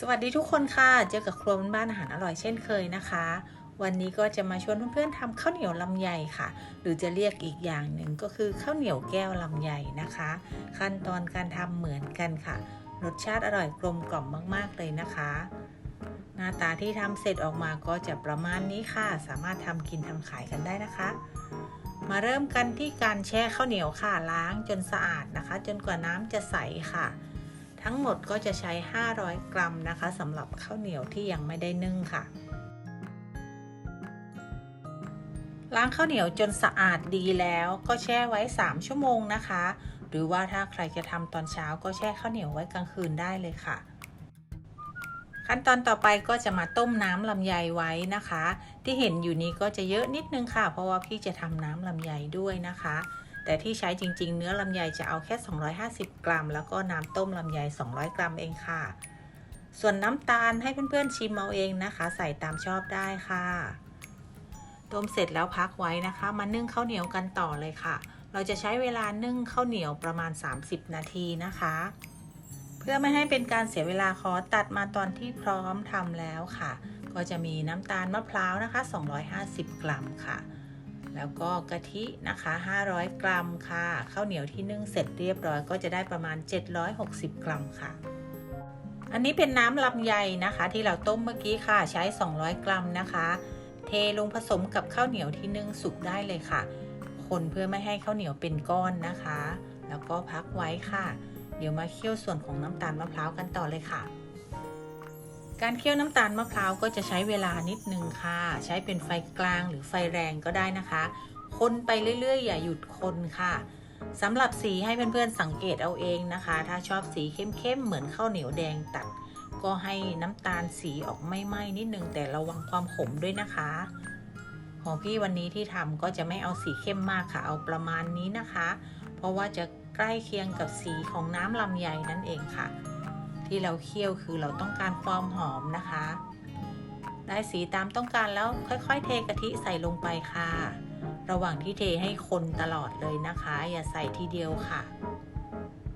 สวัสดีทุกคนค่ะ เจอกับครัวบ้านอาหารอร่อยเช่นเคยนะคะ วันนี้ก็จะมาชวนเพื่อนๆทำข้าวเหนียวลำไยค่ะ หรือจะเรียกอีกอย่างหนึ่งก็คือข้าวเหนียวแก้วลำไยนะคะ ขั้นตอนการทำเหมือนกันค่ะ รสชาติอร่อยกลมกล่อมมาก ๆ เลยนะคะ หน้าตาที่ทำเสร็จออกมาก็จะประมาณนี้ค่ะ สามารถทำกินทำขายกันได้นะคะ มาเริ่มกันที่การแช่ข้าวเหนียวค่ะล้างจนสะอาดนะคะ จนกว่าน้ำจะใสค่ะ ทั้งหมดก็จะใช้ 500 กรัมนะคะสำหรับข้าวเหนียวที่ยังไม่ได้นึ่งค่ะ ล้างข้าวเหนียวจนสะอาดดีแล้วก็แช่ไว้ 3 ชั่วโมงนะคะ หรือว่าถ้าใครจะทำตอนเช้าก็แช่ข้าวเหนียวไว้กลางคืนได้เลยค่ะขั้นตอนต่อไปก็จะมาต้มน้ำลำไยไว้นะคะ ที่เห็นอยู่นี้ก็จะเยอะนิดนึงค่ะ เพราะว่าพี่จะทำน้ำลำไยด้วยนะคะ แต่ที่ใช้จริง ๆ เนื้อลำไยจะเอาแค่ 250 กรัม แล้วก็น้ำต้มลำไย 200 กรัมเองค่ะ ส่วนน้ำตาลให้เพื่อนๆชิมเอาเองนะคะ ใส่ตามชอบได้ค่ะ ต้มเสร็จแล้วพักไว้นะคะ มานึ่งข้าวเหนียวกันต่อเลยค่ะ เราจะใช้เวลานึ่งข้าวเหนียวประมาณ 30 นาทีนะคะ เพื่อไม่ให้เป็นการเสียเวลาขอตัดมาตอนที่พร้อมทำแล้วค่ะ ก็จะมีน้ำตาลมะพร้าวนะคะ 250 กรัมค่ะ แล้วก็กะทินะคะ 500 กรัมค่ะ ข้าวเหนียวที่นึ่งเสร็จเรียบร้อยก็จะได้ประมาณ 760 กรัมค่ะ อันนี้เป็นน้ำลำไยนะคะ ที่เราต้มเมื่อกี้ค่ะ ใช้ 200 กรัมนะคะ เทลงผสมกับข้าวเหนียวที่นึ่งสุกได้เลยค่ะ คนเพื่อไม่ให้ข้าวเหนียวเป็นก้อนนะคะ แล้วก็พักไว้ค่ะ เดี๋ยวมาเคี่ยวส่วนของน้ำตาลมะพร้าวกันต่อเลยค่ะ การเคี่ยวน้ำตาลมะพร้าวก็จะใช้เวลานิดนึงค่ะ ใช้เป็นไฟกลางหรือไฟแรงก็ได้นะคะ คนไปเรื่อยๆ อย่าหยุดคนค่ะสำหรับสีให้เพื่อนๆสังเกตเอาเองนะคะ ถ้าชอบสีเข้มๆเหมือนข้าวเหนียวแดงตัด ก็ให้น้ำตาลสีออกไม่ไหม้นิดนึงแต่ระวังความขมด้วยนะคะ ของพี่วันนี้ที่ทำก็จะไม่เอาสีเข้มมากค่ะ เอาประมาณนี้นะคะ เพราะว่าจะใกล้เคียงกับสีของน้ำลำไยนั่นเองค่ะ ที่เราเคี่ยวคือเราต้องการความหอมนะคะ ได้สีตามต้องการแล้วค่อยๆ เทกะทิใส่ลงไปค่ะ ระหว่างที่เทให้คนตลอดเลยนะคะ อย่าใส่ทีเดียวค่ะ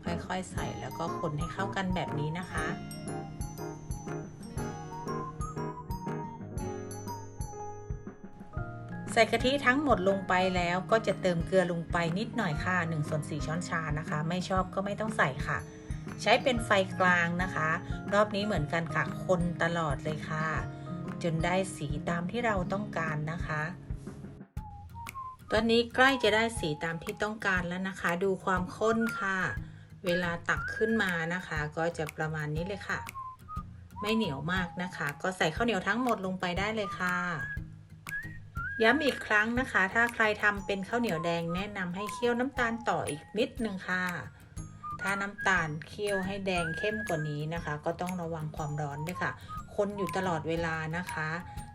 ค่อยๆใส่แล้วก็คนให้เข้ากันแบบนี้นะคะใส่กะทิทั้งหมดลงไปแล้วก็จะเติมเกลือลงไปนิดหน่อยค่ะ1ส่วน4ช้อนชานะคะ ไม่ชอบก็ไม่ต้องใส่ค่ะ ใช้เป็นไฟกลางนะคะ รอบนี้เหมือนกันค่ะคนตลอดเลยค่ะ จนได้สีตามที่เราต้องการนะคะ ตอนนี้ใกล้จะได้สีตามที่ต้องการแล้วนะคะ ดูความข้นค่ะ เวลาตักขึ้นมานะคะ ก็จะประมาณนี้เลยค่ะ ไม่เหนียวมากนะคะ ก็ใส่ข้าวเหนียวทั้งหมดลงไปได้เลยค่ะย้ำอีกครั้งนะคะ ถ้าใครทำเป็นข้าวเหนียวแดงแนะนำให้เคี่ยวน้ำตาลต่ออีกนิดนึงค่ะ ถ้าน้ำตาลเคี่ยวให้แดงเข้มกว่านี้นะคะ ก็ต้องระวังความร้อนด้วยค่ะ คนอยู่ตลอดเวลานะคะ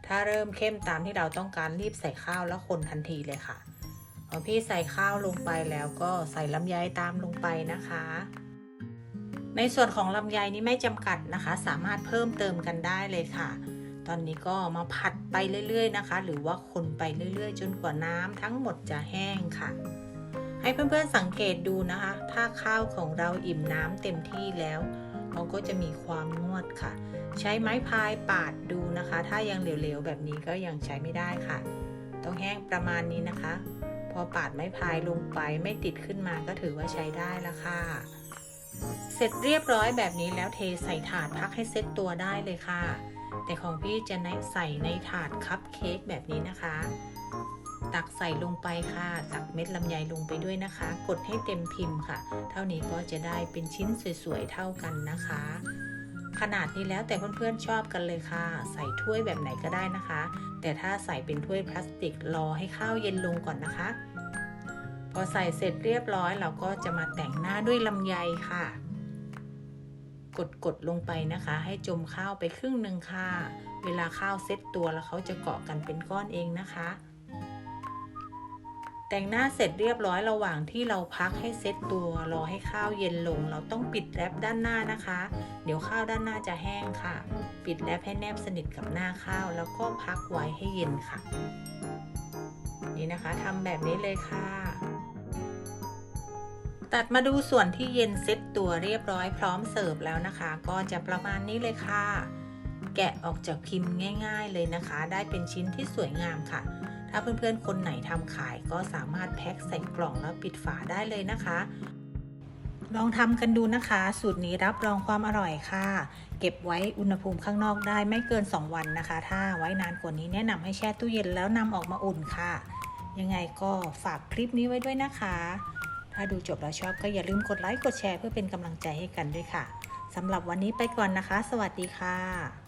ถ้าเริ่มเข้มตามที่เราต้องการรีบใส่ข้าวแล้วคนทันทีเลยค่ะพอพี่ใส่ข้าวลงไปแล้วก็ใส่ลำไยตามลงไปนะคะ ในส่วนของลำไยนี้ไม่จำกัดนะคะ สามารถเพิ่มเติมกันได้เลยค่ะ ตอนนี้ก็มาผัดไปเรื่อยๆนะคะ หรือว่าคนไปเรื่อยๆ จนกว่าน้ำทั้งหมดจะแห้งค่ะ ให้เพื่อนๆสังเกตดูนะคะ ถ้าข้าวของเราอิ่มน้ำเต็มที่แล้วเขาก็จะมีความนวดค่ะ ใช้ไม้พายปาดดูนะคะ ถ้ายังเหลวๆแบบนี้ก็ยังใช้ไม่ได้ค่ะ ต้องแห้งประมาณนี้นะคะ พอปาดไม้พายลงไปไม่ติดขึ้นมาก็ถือว่าใช้ได้แล้วค่ะเสร็จเรียบร้อยแบบนี้แล้วเทใส่ถาดพักให้เซ็ตตัวได้เลยค่ะ แต่ของพี่จะใส่ในถาดคัพเค้กแบบนี้นะคะ ตักใส่ลงไปค่ะ ตักเม็ดลำไยลงไปด้วยนะคะ กดให้เต็มพิมพ์ค่ะ เท่านี้ก็จะได้เป็นชิ้นสวยๆเท่ากันนะคะ ขนาดนี้แล้วแต่เพื่อนๆชอบกันเลยค่ะ ใส่ถ้วยแบบไหนก็ได้นะคะ แต่ถ้าใส่เป็นถ้วยพลาสติกรอให้ข้าวเย็นลงก่อนนะคะ พอใส่เสร็จเรียบร้อยเราก็จะมาแต่งหน้าด้วยลำไยค่ะ กดกดลงไปนะคะ ให้จมข้าวไปครึ่งหนึ่งค่ะ เวลาข้าวเซ็ตตัวแล้วเขาจะเกาะกันเป็นก้อนเองนะคะ แต่งหน้าเสร็จเรียบร้อยระหว่างที่เราพักให้เซ็ตตัวรอให้ข้าวเย็นลง เราต้องปิดแรปด้านหน้านะคะ เดี๋ยวข้าวด้านหน้าจะแห้งค่ะ ปิดแรปให้แนบสนิทกับหน้าข้าว แล้วก็พักไว้ให้เย็นค่ะ นี่นะคะทำแบบนี้เลยค่ะ ตัดมาดูส่วนที่เย็นเซ็ตตัวเรียบร้อยพร้อมเสิร์ฟแล้วนะคะ ก็จะประมาณนี้เลยค่ะ แกะออกจากพิมพ์ง่าย ๆ เลยนะคะ ได้เป็นชิ้นที่สวยงามค่ะ ถ้าเพื่อนๆ คนไหนทำขายก็สามารถแพ็คใส่กล่องแล้วปิดฝาได้เลยนะคะ ลองทำกันดูนะคะ สูตรนี้รับรองความอร่อยค่ะ เก็บไว้อุณหภูมิข้างนอกได้ไม่เกิน 2 วันนะคะ ถ้าไว้นานกว่านี้แนะนำให้แช่ตู้เย็นแล้วนำออกมาอุ่นค่ะ ยังไงก็ฝากคลิปนี้ไว้ด้วยนะคะ ถ้าดูจบแล้วชอบก็อย่าลืมกดไลค์กดแชร์เพื่อเป็นกำลังใจให้กันด้วยค่ะสำหรับวันนี้ไปก่อนนะคะ สวัสดีค่ะ